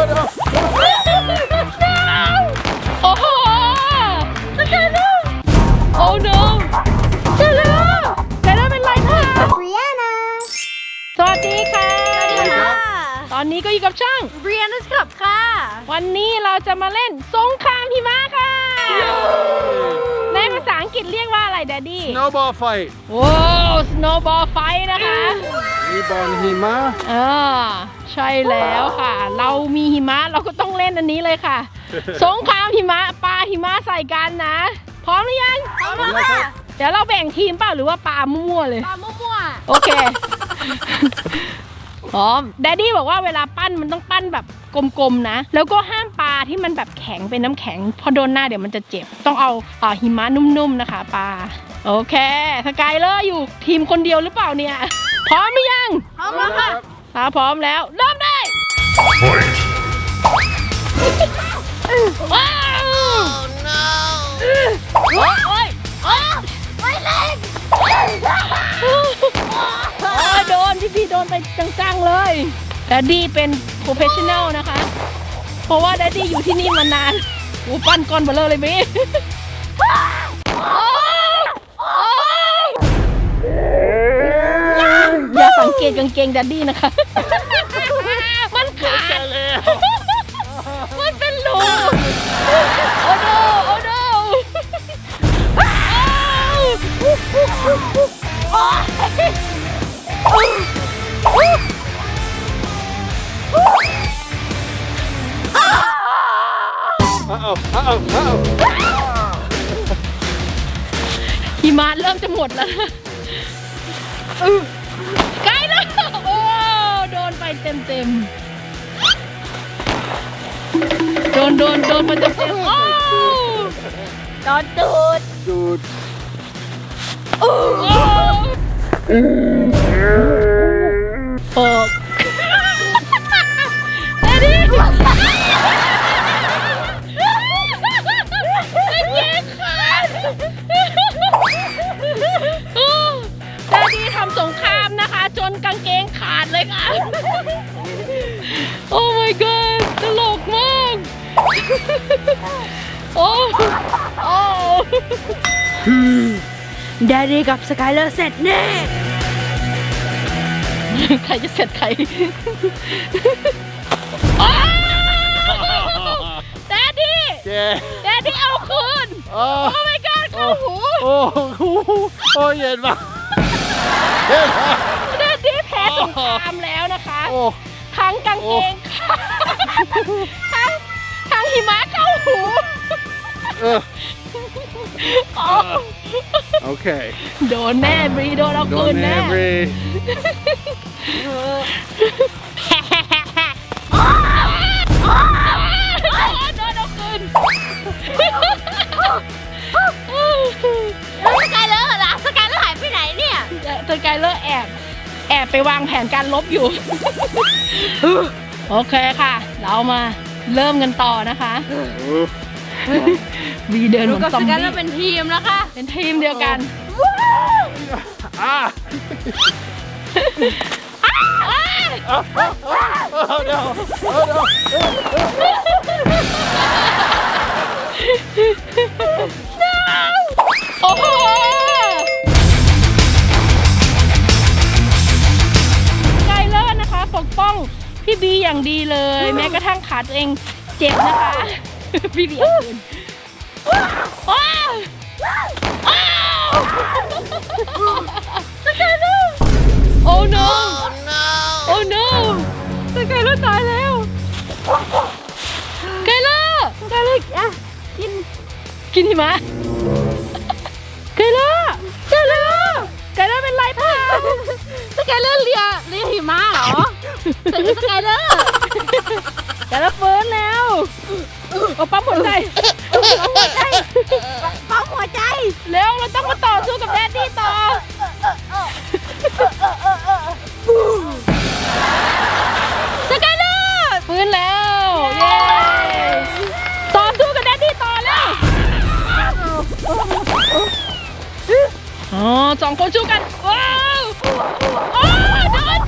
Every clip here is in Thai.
โอ้โหสกายเลอร์โอ้ no สกายเลอร์สกายเลอร์เป็นไรคะ Brianna สวัสดีค่ะค่ะ ตอนนี้ก็อยู่กับช่าง Brianna กับค่ะ วันนี้เราจะมาเล่นสงครามหิมะค่ะในภาษาอังกฤษเรียกว่าอะไรแดดดี้ Snowball fight โอ้สโนว์บอลไฟนะคะ มีบอลหิมะอ่าใช่แล้วค่ะ เรามีหิมะเราก็ต้องเล่นอันนี้เลยค่ะ สงครามหิมะปลาหิมะใส่กันนะ พร้อมหรือยัง พร้อมแล้วค่ะ เดี๋ยวเราแบ่งทีมเปล่าหรือว่าปลามั่วๆเลย ปลามั่วโอเค พร้อมแดดดี้บอกว่าเวลาปั้นมันต้องปั้นแบบ กลมๆนะ แล้วก็ห้ามปลาที่มันแบบแข็งเป็นน้ำแข็งเพอโดนหน้าเดี๋ยวมันจะเจ็บ ต้องเอาเอ่อหิมะนุ่มๆนะคะปลาโอเคสกายเลอร์อยู่ทีมคนเดียวหรือเปล่าเนี่ย พร้อมหรือยังๆพร้อมแล้วค่ะถ้าพร้อมแล้ว เริ่มได้ว้าวโอ้ยโอ้ยโอ้ยไม่เล็กโอ้ยโดนพี่พี่โดนไปจังๆเลยแดดดี้เป็นโปรเฟชชั่นแนลนะคะ เพราะว่าแดดดี้อยู่ที่นี่มานานโอ้ปั้นก้อนเบลเลอร์เลยพี่อย่าสังเกตกางเกงแดดดี้นะคะ มันขาดมันเป็นรูโอ้โนโอ้โน หิมะเริ่มจะหมดแล้วนะอื้อใกล้แล้ว โอ้ โดนไปเต็มเต็มๆโดนโดนโดนไปเต็มเต็มๆโอ้โดนตูดดูดโอ้ โอ้ เลยค่ะ โอ้ my god ตลกมาก โอ้ โอ้แดดดี้กับสกายเลอร์เสร็จแน่ ใครจะเสร็จใครอ้าวแดดดี้เจแดดดี้เอาคืน โอ้โอ้ my god เข้าหู โอ้โหโอ้เย็นมากเย็นมากแดดดี้แพ้ส งครามแล้วนะคะโอ้ ทั้งกางเกงขาดทั้งทั้งหิมะเข้าหูเออโอ้โอเคโดนแน่บรีโดนเอาโดคืนนแน่ แน่บรีโวางแผนการลบอยู่ โอเคค่ะ เรามาเริ่มกันต่อนะคะโอ้วีเดินเหดูมือนกับซอสมกายเลอบี้ร์เป็นทีมแล้วค่ะ เป็นทีมเดียวกันอ่าอ้าวโอ้เดี๋ยวโอ้เดี๋ยวโอ้โห พี่บีอย่างดีเลย แม้กระทั่งขาตัวเองเจ็บนะคะ พี่บีเอาคืนว้าวอ้าวสกายเลอร์โอ้ no โอ้ no สกายเลอร์ตายแล้วสกายเลอร์สกายเลอร์อะกิน กินหิมะสกายเลอร์สก แต่คือสกายเลอร์สกาเลอร์ฟื้นแล้วเอาปั๊มหัวใจปั๊มหัวใจเร็วเราต้องมาต่อสู้กับแดดดี้ต่อสกายเลอร์ฟื้นแล้วเย้ต่อสู้กับแดดดี้ต่อแล้วอ๋อสองคนสู้กันว้าวโอ้โดน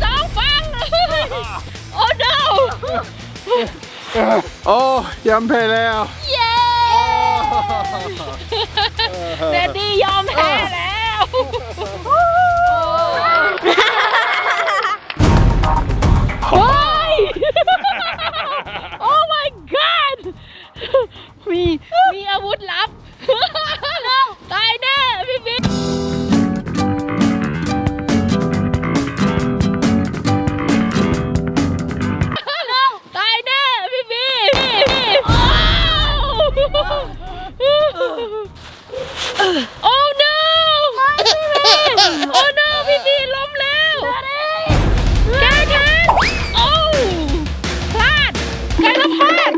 โอ้ no โอ้ยอมแพ้แล้ว เย้ เดดดี้ยอมแพ้แล้ว โอ้ no โอ้ no พี่บีล้มแล้วแกแกโอ้พลาดไกแล้วพลาด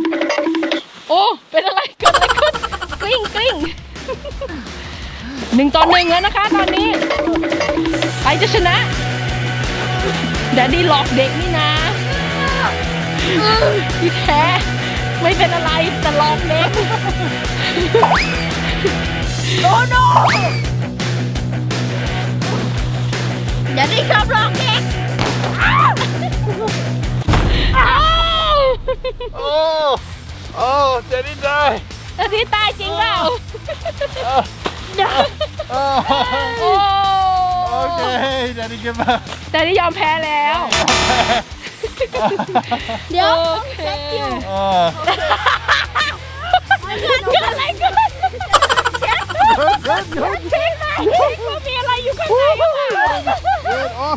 โอ้ เป็นอะไรเกิดอะไรขึ้นกลิ้งกลิ้งหนึ่งต่อหนึ่งแล้วนะคะ ตอนนี้ใครจะชนะแดดดี้หลอกเด็กนี่นะที่แท้ไม่เป็นอะไรแต่หลอกเด็ก โอ้โนอย่าได้ชอบหลอกเด็กอ้าวโอ้โอ้เจนี่ได้แล้วที่ตายจริงเปล่าโอ้โอ้โอเคเจนี่เก็บมาแต่ที่ยอมแพ้แล้ว เดี๋ยวโอเคโอ้เกิดอะไรขึ้น เช็คไหมว่ามีอะไรอยู่ข้างในหรือเปล่าเอ็ดโอ้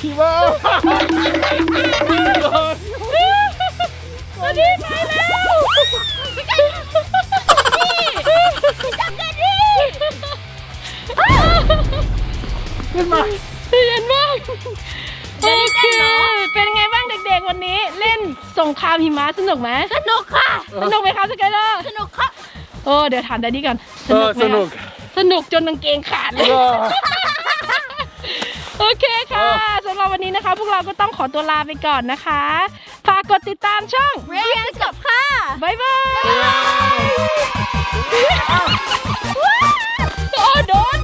พี่บ้าตอนนี้ไปแล้วพี่จับกันดิขึ้นมาเย็นมากโอเคเป็นไงบ้างเด็กๆวันนี้ เล่นสงครามหิมะสนุกไหมสนุกค่ะ สนุกไหมคะสกายเลอร์สนุกค่ะ เออเดี๋ยวถามได้ดีก่อนเออสนุก สนุกจนนังเกงขาดเลย โอเคค่ะสำหรับวันนี้นะคะ พวกเราก็ต้องขอตัวลาไปก่อนนะคะฝากกดติดตามช่องเรียนกับค่ะบายบายโอ้โดน